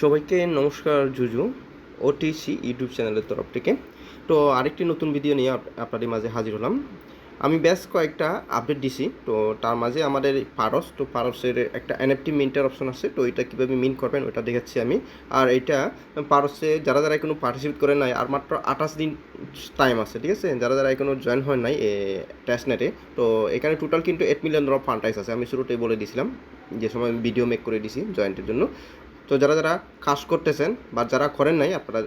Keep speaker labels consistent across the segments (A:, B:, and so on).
A: সবাইকে নমস্কার, জুজু OTC YouTube চ্যানেলের তরফ থেকে। তো আরেকটি নতুন ভিডিও নিয়ে আপ- আপনাদের মাঝে হাজির হলাম। আমি বেশ কয়েকটা আপডেট দিছি। তো তার মাঝে আমাদের পারস, তো পারসের একটা এনএফটি মিন্টার অপশন আছে। তো এটা কীভাবে মিন করবেন ওটা দেখাচ্ছি আমি। আর এটা পারসে যারা যারা এখনও পার্টিসিপেট করে নাই, আর মাত্র আঠাশ দিন টাইম আছে, ঠিক আছে? যারা যারা এখনও জয়েন হয় নাই টেস্ট নেটে তো এখানে টোটাল কিন্তু এইট মিলিয়ন ডলার ফান্ডাইস আছে। আমি শুরুতেই বলে দিয়েছিলাম যে সময় ভিডিও মেক করে দিছি জয়েন্টের জন্য। তো যারা যারা কাজ করতেছেন বা যারা করেন নাই, আপনারা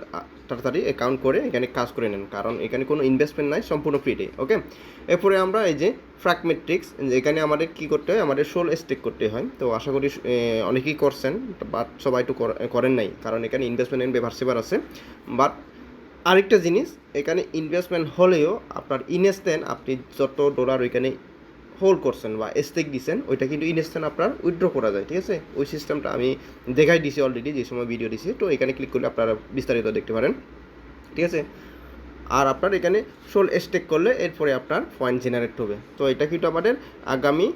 A: তাড়াতাড়ি অ্যাকাউন্ট করে এখানে কাজ করে নেন, কারণ এখানে কোনো ইনভেস্টমেন্ট নাই, সম্পূর্ণ ফ্রিতে ওকে এরপরে আমরা এই যে ফ্র্যাগমেট্রিক্স এখানে আমাদের কি করতে হয়? আমাদের সোল স্টেক করতে হয়। তো আশা করি অনেকেই করছেন বাট সবাই তো কর- করেন নাই, কারণ এখানে ইনভেস্টমেন্ট বেভার সেভার আছে। বাট আরেকটা জিনিস, এখানে ইনভেস্টমেন্ট হলেও আপনার ইনস্ট্যান্ট আপনি যত ডলার ওইখানে হোল্ড করছেন বা স্টেক দিছেন, ওইটা কিন্তু ইনস্ট্যান্ট আপনার উইথড্র করা যায়, ঠিক আছে? ওই সিস্টেমটা আমি দেখাই দিছি অলরেডি যে সময় ভিডিও দিছি, তো এখানে ক্লিক করলে আপনারা বিস্তারিত দেখতে পারেন, ঠিক আছে? আর আপনার এখানে সোল স্টেক করলে এরপরে আপনার পয়েন্ট জেনারেট হবে। তো এটা কিন্তু আমাদের আগামী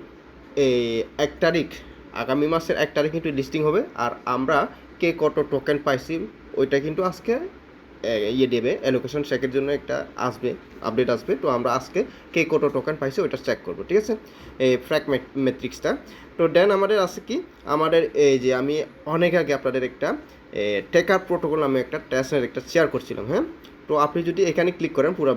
A: এই এক তারিখ, আগামী মাসের এক তারিখ কিন্তু লিস্টিং হবে, আর আমরা কে কত টোকেন পাইছি, ওইটা কিন্তু আজকে ইয়ে দেবে অ্যালোকেশন চেকের জন্য একটা আসবে আপডেট আসবে। তো আমরা আজকে কে কত টোকেন পাইছি ওইটা চেক করব, ঠিক আছে? এই ফ্র্যাক মেট্রিক্সটা তো দেন আমাদের আছে কি? আমাদের এই যে আমি অনেক আগে আপনাদের একটা টেকার প্রোটোকল আমি একটা টেস্টের একটা শেয়ার করছিলাম হ্যাঁ? তো আপনি যদি এখানে ক্লিক করেন, পুরো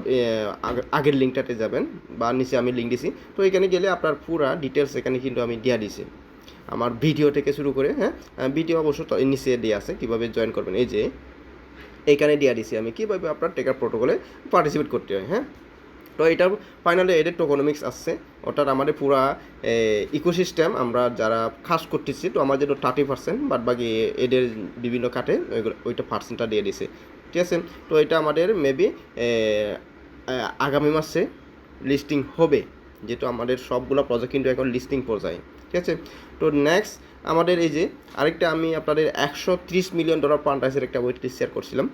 A: আগের লিঙ্কটাতে যাবেন, বা নিচে আমি লিঙ্ক দিছি। তো এখানে গেলে আপনার পুরা ডিটেলস এখানে কিন্তু আমি দিয়া দিছি। আমার ভিডিও থেকে শুরু করে হ্যাঁ? ভিডিও অবশ্য নিচে দিয়ে আছে, কীভাবে জয়েন করবেন। এই যে এখানে দিয়ে দিছি আমি। কীভাবে আপনার টেকার প্রোটোকলে পার্টিসিপেট করতে হয় হ্যাঁ? তো এটা ফাইনালি এদের টোকোনমিক্স আসছে। অর্থাৎ আমাদের পুরা ইকোসিস্টেম আমরা যারা খাস করতেছি, তো আমাদের থার্টি পার্সেন্ট বাদ বাকি এদের বিভিন্ন কাটে ওইটা পার্সেন্টটা দিয়ে দিছে। ঠিক আছে? তো এটা আমাদের মেবি আগামী মাসে লিস্টিং হবে। যেহেতু আমাদের সবগুলো প্রজেক্ট কিন্তু এখন লিস্টিং পর্যায়ে। ঠিক আছে? তো নেক্সট আমাদের এই যে আরেকটা আমি আপনাদের একশো ত্রিশ মিলিয়ন ডলার পান্ডাইসের একটা ওয়েট লিস্ট শেয়ার করছিলাম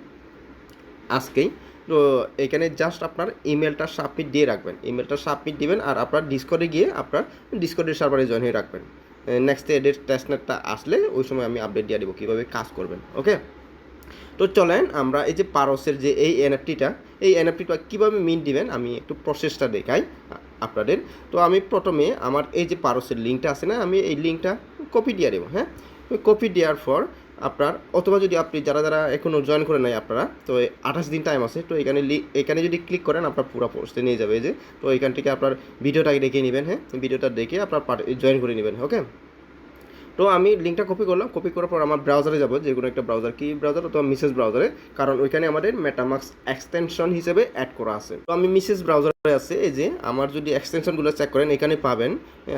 A: আজকেই। তো এখানে জাস্ট আপনার ইমেলটা সাবমিট দিয়ে রাখবেন। ইমেলটা সাবমিট দিবেন আর আপনার ডিসকর্ডে গিয়ে আপনার ডিসকর্ডের সার্ভারে জয়েন হয়ে রাখবেন। নেক্সট এডের টেস্টনেটটা আসলে ওই সময় আমি আপডেট দিয়ে দেবো কীভাবে কাজ করবেন ওকে তো চলেন আমরা এই যে পারসের যে এই এনএফটিটা এই এনএফটিটা কীভাবে মিন দিবেন আমি একটু প্রসেসটা দেখাই আপনাদের। তো আমি প্রথমে আমার এই যে পারসের লিঙ্কটা আছে না, আমি এই লিঙ্কটা কপি দিয়ে দেবো হ্যাঁ? কপি দেওয়ার পর আপনার, অথবা যদি আপনি যারা যারা এখনও জয়েন করে নাই আপনারা, তো আঠাশ দিন টাইম আছে, তো এখানে এখানে যদি ক্লিক করেন আপনার পুরো পোস্টে নিয়ে যাবে এই যে, তো এখান থেকে আপনার ভিডিওটা দেখে নেবেন হ্যাঁ? ভিডিওটা দেখে আপনার জয়েন করে নেবেন ওকে তো আমি লিঙ্কটা কপি করলাম কপি করার পর আমার ব্রাউজারে যাব, যে কোনো একটা ব্রাউজার কি ব্রাউজার অথবা মিসেস ব্রাউজারে কারণ ওইখানে আমাদের মেটামাক্স এক্সটেনশন হিসেবে অ্যাড করা আছে। তো আমি মিসেস ব্রাউজারে আছে, এই যে আমার যদি এক্সটেনশনগুলো চেক করেন, এখানে পাবেন।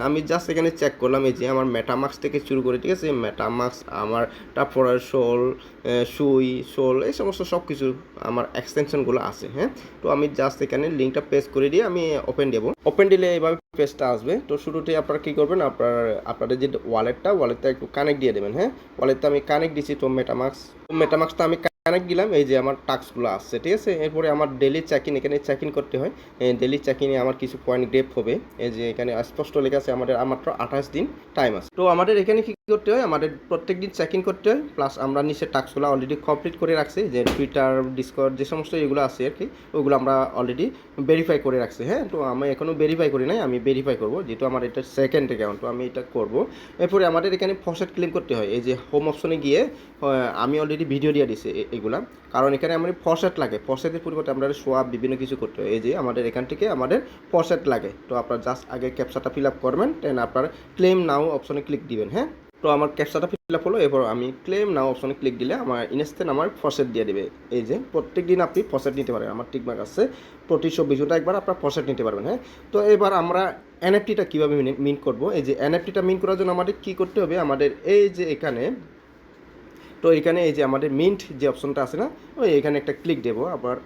A: আমি জাস্ট এখানে চেক করলাম, এই যে আমার মেটামাক্স থেকে শুরু করে, ঠিক আছে? মেটামাক্স আমার তারপরে শোল সুই শোল এই সমস্ত সব কিছু আমার এক্সটেনশনগুলো আছে হ্যাঁ? তো আমি জাস্ট এখানে লিঙ্কটা পেস্ট করে দিয়ে আমি ওপেন দেবো। ওপেন দিলে এইভাবে পেজটা আসবে। তো শুরুতেই আপনারা কী করবেন? আপনার, আপনাদের যে ওয়ালেটটা ওয়ালেটটা একটু কানেক্ট দিয়ে দেবেন হ্যাঁ? ওয়ালেটটা আমি কানেক্ট দিছি, তো মেটামাক্স তো মেটামাক্সটা আমি কানেক্ট দিলাম এই যে আমার টাস্কগুলো আসছে, ঠিক আছে? এরপরে আমার ডেলি চেক ইন এখানে চেক ইন করতে হয়। ডেলি চেক ইনে আমার কিছু পয়েন্ট গ্রেপ হবে। এই যে এখানে স্পষ্ট লেখা আছে, আমাদের মাত্র আঠাশ দিন টাইম আছে। তো আমাদের এখানে কি করতে হয়? আমাদের প্রত্যেক দিন চেক ইন করতে হয় প্লাস আমরা নিচে টাস্কগুলো অলরেডি কমপ্লিট করে রাখছি, যে টুইটার ডিসকর্ড যে সমস্ত এগুলো আছে আর কি, ওগুলো আমরা অলরেডি ভেরিফাই করে রাখছি হ্যাঁ? তো আমি এখনও ভেরিফাই করি নাই, আমি ভেরিফাই করব, যেহেতু আমার এটা সেকেন্ড অ্যাকাউন্ট তো আমি এটা করব। এরপরে আমাদের এখানে ফসেট ক্লেম করতে হয়, এই যে হোম অপশনে গিয়ে আমি অলরেডি ভিডিও দিয়ে দিছি এগুলা। কারণ এখানে আমাদের ফসেট লাগে। ফসেটের পরিবর্তে আমরা সোয়াব বিভিন্ন কিছু করতে হয়। এই যে আমাদের এখান থেকে আমাদের ফসেট লাগে। তো আপনার জাস্ট আগে ক্যাপচাটা ফিল আপ করবেন দেন আপনার ক্লেম নাও অপশনে ক্লিক দিবেন হ্যাঁ? তো আমার ক্যাপচাটা ফিল আপ হলো, এরপর আমি ক্লেম নাও অপশনে ক্লিক দিলে আমার ইনস্ট্যান্ট আমার ফসেট দিয়ে দেবে। এই যে প্রত্যেক দিন আপনি ফসেট নিতে পারেন। আমার টিকমার্ক আছে। প্রতি চব্বিশ ঘণ্টা একবার আপনার ফসেট নিতে পারবেন হ্যাঁ? তো এবার আমরা এনএফটিটা কীভাবে মিন করব? এই যে এনএফটিটা মিন করার জন্য আমাদের কী করতে হবে? আমাদের এই যে এখানে তো এখানে এই যে আমাদের মিন্ট যে অপশনটা আছে না, ওই এখানে একটা ক্লিক দেবো, আবার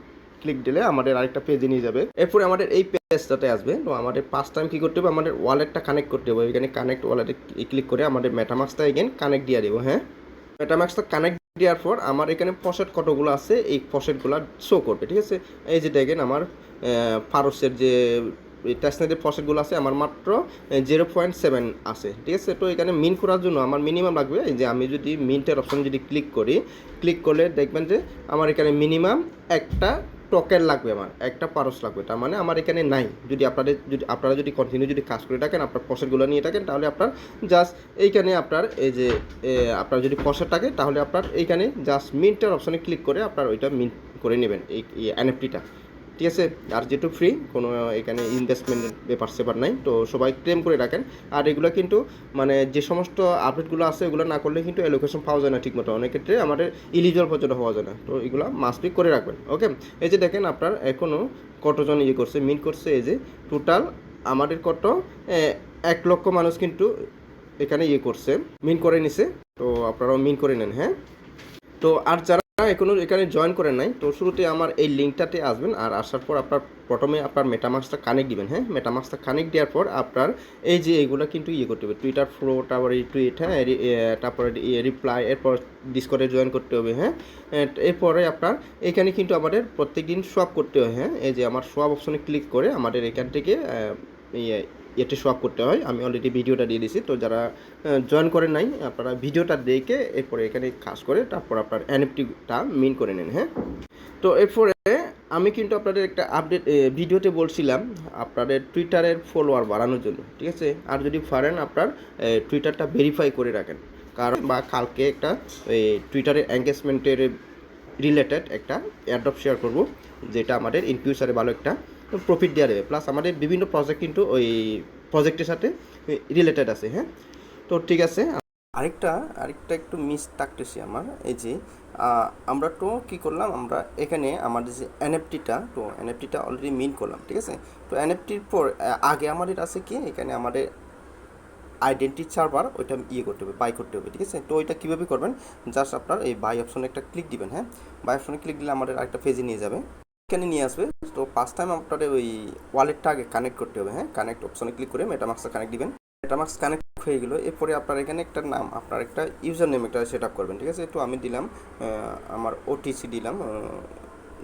A: ক্লিক দিলে আমাদের আরেকটা পেজে নিয়ে যাবে। এরপরে আমাদের এই পেজটাতে আসবে, তো আমাদের পাঁচ টাইম কী করতে হবে? আমাদের ওয়ালেটটা কানেক্ট করতে হবে। এখানে কানেক্ট ওয়ালেটে ক্লিক করে আমাদের মেটামাক্সটা এগেন কানেক্ট দিয়ে দেবো হ্যাঁ? মেটামাক্সটা কানেক্ট দেওয়ার পর আমার এখানে পসেট কতগুলো আছে, এই পসেটগুলো শো করবে, ঠিক আছে? এই যে দেখেন আমার ফারসের যে টেস্টনেটের ফসেটগুলো আছে, আমার মাত্র জিরো পয়েন্ট সেভেন আছে, ঠিক আছে? তো এখানে মিন করার জন্য আমার মিনিমাম লাগবে যে আমি যদি মিন্টের অপশনে যদি ক্লিক করি ক্লিক করলে দেখবেন যে আমার এখানে মিনিমাম একটা টোকেন লাগবে আমার, একটা পারস লাগবে, তার মানে আমার এখানে নাই। যদি আপনাদের, যদি আপনারা যদি কন্টিনিউ যদি কাজ করে থাকেন, আপনার পসেটগুলো নিয়ে থাকেন, তাহলে আপনার জাস্ট এইখানে আপনার, এই যে আপনার যদি পসেট থাকে, তাহলে আপনার এইখানে জাস্ট মিন্টের অপশনে ক্লিক করে আপনার ওইটা মিন্ট করে নেবেন, এই এনএফটিটা ঠিক আছে? আর যেহেতু ফ্রি কোনো এখানে ইনভেস্টমেন্টের ব্যাপার সেপার নাই, তো সবাই ক্লেম করে রাখেন। আর এগুলো কিন্তু মানে যে সমস্ত আপডেটগুলো আছে, এগুলো না করলে কিন্তু এলোকেশন পাওয়া যায় না ঠিকমতো। অনেক ক্ষেত্রে আমাদের ইলিজিবল পর্যন্ত হওয়া যায় না। তো এগুলো মাস্ট করে রাখবেন ওকে এই যে দেখেন আপনার এখনও কতজন ইয়ে করছে মিন করছে, এই যে টোটাল আমাদের কত? এক লক্ষ মানুষ কিন্তু এখানে ইয়ে করছে মিন করে নিছে। তো আপনারাও মিন করে নেন হ্যাঁ? তো আর যারা এখনও এখানে জয়েন করেন নাই, তো শুরুতে আমার এই লিঙ্কটাতে আসবেন, আর আসার পর আপনার প্রথমে আপনার মেটামাক্সটা কানেক্ট দিবেন হ্যাঁ? মেটামাক্সটা কানেক্ট দেওয়ার পর আপনার এই যে এগুলো কিন্তু ইয়ে করতে হবে টুইটার ফ্লো তারপরে টুইট হ্যাঁ? তারপরে রিপ্লাই এরপর ডিসকর্ডে জয়েন করতে হবে হ্যাঁ? এরপরে আপনার এখানে কিন্তু আমাদের প্রত্যেক দিন সোয়াপ করতে হয় হ্যাঁ? এই যে আমার সোয়াপ অপশনে ক্লিক করে আমাদের এখান থেকে এতে সোয়াপ করতে হয়। আমি অলরেডি ভিডিওটা দিয়ে দিয়েছি তো যারা জয়েন করেন নাই, আপনারা ভিডিওটা দেখে এরপরে এখানে কাজ করে তারপর আপনার এনএফটিটা মিন করে নেন হ্যাঁ? তো এরপরে আমি কিন্তু আপনাদের একটা আপডেট ভিডিওতে বলছিলাম আপনাদের টুইটারের ফলোয়ার বাড়ানোর জন্য, ঠিক আছে? আর যদি পারেন আপনার টুইটারটা ভেরিফাই করে রাখেন। কারণ বা কালকে একটা টুইটারের এঙ্গেজমেন্টের রিলেটেড একটা অ্যাডপ শেয়ার করব, যেটা আমাদের ইন ফিউচারে ভালো একটা প্রফিট দেওয়া দেবে। প্লাস আমাদের বিভিন্ন প্রজেক্ট কিন্তু ওই প্রজেক্টের সাথে রিলেটেড আছে হ্যাঁ? তো ঠিক আছে, আরেকটা আরেকটা একটু মিস থাকতেছি আমার, এই যে আমরা তো কী করলাম, আমরা এখানে আমাদের যে এনএফটিটা তো এনএফটিটা অলরেডি মিন করলাম, ঠিক আছে? তো এনএফটির পর আগে আমাদের আছে কি, এখানে আমাদের আইডেন্টি সার্ভার ওইটা ইয়ে করতে হবে বাই করতে হবে, ঠিক আছে? তো ওইটা কীভাবে করবেন? জাস্ট আপনার এই বাই অপশনে একটা ক্লিক দিবেন হ্যাঁ? বাই অপশনে ক্লিক দিলে আমাদের আরেকটা পেজে নিয়ে যাবে। এখানে নিয়ে আসবে। তো ফার্স্ট টাইম আপনাদের ওই ওয়ালেটটা আগে কানেক্ট করতে হবে হ্যাঁ? কানেক্ট অপশনে ক্লিক করে মেটামাক্সটা কানেক্ট দিবেন। মেটামাক্স কানেক্ট হয়ে গেলো। এরপরে আপনার এখানে একটা নাম, আপনার একটা ইউজার নেম একটা সেট আপ করবেন, ঠিক আছে? তো আমি দিলাম আমার ওটিসি দিলাম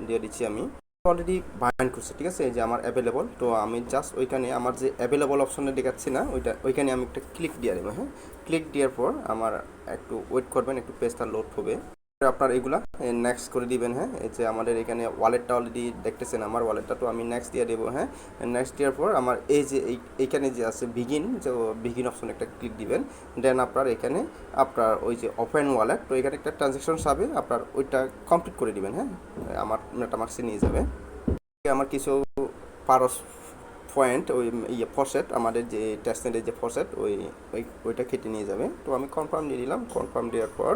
A: দিয়ে দিচ্ছি আমি। অলরেডি বাইন্ড করছে, ঠিক আছে? যে আমার অ্যাভেলেবল তো আমি জাস্ট ওইখানে আমার যে অ্যাভেলেবল অপশনে দেখাচ্ছি না, ওইটা, ওইখানে আমি একটা ক্লিক দিয়ে দেবো হ্যাঁ? ক্লিক দেওয়ার পর আমার একটু ওয়েট করবেন, একটু পেজটা লোড হবে। আপনার এগুলা নেক্সট করে দিবেন হ্যাঁ? এই যে আমাদের এখানে ওয়ালেটটা অলরেডি দেখতেছেন আমার ওয়ালেটটা তো আমি নেক্সট দিয়ে দেবো হ্যাঁ? নেক্সট দেওয়ার পর আমার এই যে এই এইখানে যে আছে বিগিন যে বিগিন অপশন একটা ক্লিক দিবেন দেন আপনার এখানে আপনার ওই যে ওপেন ওয়ালেট তো এখানে একটা ট্রানজ্যাকশন যাবে আপনার ওইটা কমপ্লিট করে দিবেন হ্যাঁ? আমার মেটামার্ক্সে নিয়ে যাবে। আমার কিছু পারস পয়েন্ট ওই ইয়ে ফসেট আমাদের যে টেস্টের যে ফসেট ওই ওই, ওইটা কেটে নিয়ে যাবে। তো আমি কনফার্ম দিয়ে দিলাম কনফার্ম দেওয়ার পর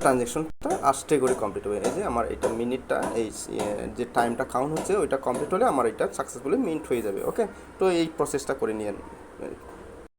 A: ট্রানজ্যাকশনটা আসতে করে কমপ্লিট হবে। এই যে আমার এটা মিনিটটা, এই যে টাইমটা কাউন্ট হচ্ছে, ওইটা কমপ্লিট হলে আমার এটা সাকসেসফুলি মিন্ট হয়ে যাবে ওকে তো এই প্রসেসটা করে নিয়ে